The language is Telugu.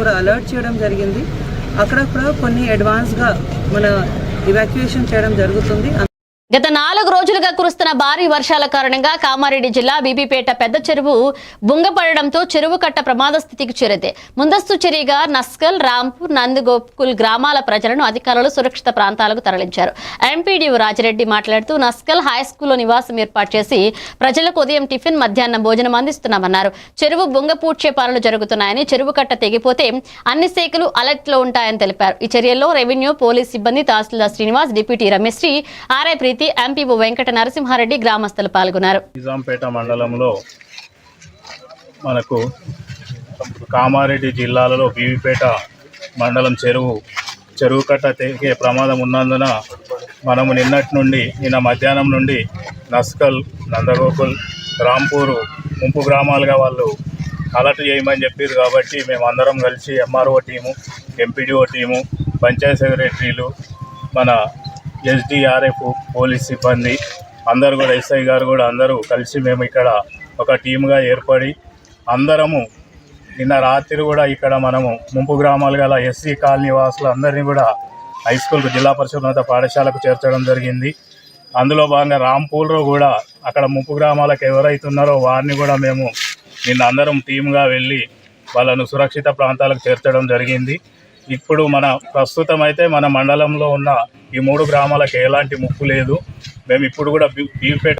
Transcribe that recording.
కూడా అలర్ట్ చేయడం జరిగింది. అక్కడ కూడా కొన్ని అడ్వాన్స్గా మన ఇవాక్యుయేషన్ చేయడం జరుగుతుంది. గత నాలుగు రోజులుగా కురుస్తున్న భారీ వర్షాల కారణంగా కామారెడ్డి జిల్లా బీబీపేట పెద్ద చెరువు బుంగపడడంతో చెరువు కట్ట ప్రమాద స్థితికి చేరింది. ముందస్తు చర్యగా నస్కల్ రాంపూర్ నందుగోకుల్ గ్రామాల ప్రజలను అధికారులు సురక్షిత ప్రాంతాలకు తరలించారు. ఎంపీడీఓ రాజిరెడ్డి మాట్లాడుతూ నస్కల్ హై స్కూల్లో నివాసం ఏర్పాటు చేసి ప్రజలకు ఉదయం టిఫిన్ మధ్యాహ్నం భోజనం అందిస్తున్నామన్నారు. చెరువు బుంగపూడ్చే పనులు జరుగుతున్నాయని చెరువు కట్ట తెగిపోతే అన్ని శాఖలు అలర్ట్లో ఉంటాయని తెలిపారు. ఈ చర్యల్లో రెవెన్యూ పోలీస్ సిబ్బంది తహసీల్దార్ శ్రీనివాస్ డిప్యూటీ రమేశ్రీ ఆర్ఐ సమితి ఎంపీఓ వెంకట నరసింహారెడ్డి గ్రామస్తులు పాల్గొన్నారు. నిజాంపేట మండలంలో మనకు కామారెడ్డి జిల్లాలలో బీవీపేట మండలం చెరువు చెరువు కట్ట తెగే ప్రమాదం ఉన్నందున మనము నిన్నటి నుండి నిన్న మధ్యాహ్నం నుండి నస్కల్ నందగోకుల్ రాంపూరు ముంపు గ్రామాలుగా వాళ్ళు అలర్ట్ చేయమని చెప్పారు కాబట్టి మేము అందరం కలిసి MRO team MPDO team panchayat సెక్రటరీలు మన ఎస్డిఆర్ఎఫ్ పోలీస్ సిబ్బంది అందరు కూడా ఎస్ఐ గారు కూడా అందరూ కలిసి మేము ఇక్కడ ఒక టీముగా ఏర్పడి అందరము నిన్న రాత్రి కూడా ఇక్కడ మనము ముంపు గ్రామాలు గల ఎస్సీ కాలనీ వాసులు అందరినీ కూడా హై స్కూల్కు జిల్లా పరిషత్ ఉన్నత పాఠశాలకు చేర్చడం జరిగింది. అందులో భాగంగా రాంపూర్లో కూడా అక్కడ ముంపు గ్రామాలకు ఎవరైతే ఉన్నారో వారిని కూడా మేము నిన్న అందరం టీముగా వెళ్ళి వాళ్ళను సురక్షిత ప్రాంతాలకు చేర్చడం జరిగింది. ఇప్పుడు మన ప్రస్తుతం అయితే మన మండలంలో ఉన్న ఈ మూడు గ్రామాలకు ఎలాంటి ముప్పు లేదు. మేము ఇప్పుడు కూడా బీ బీపేట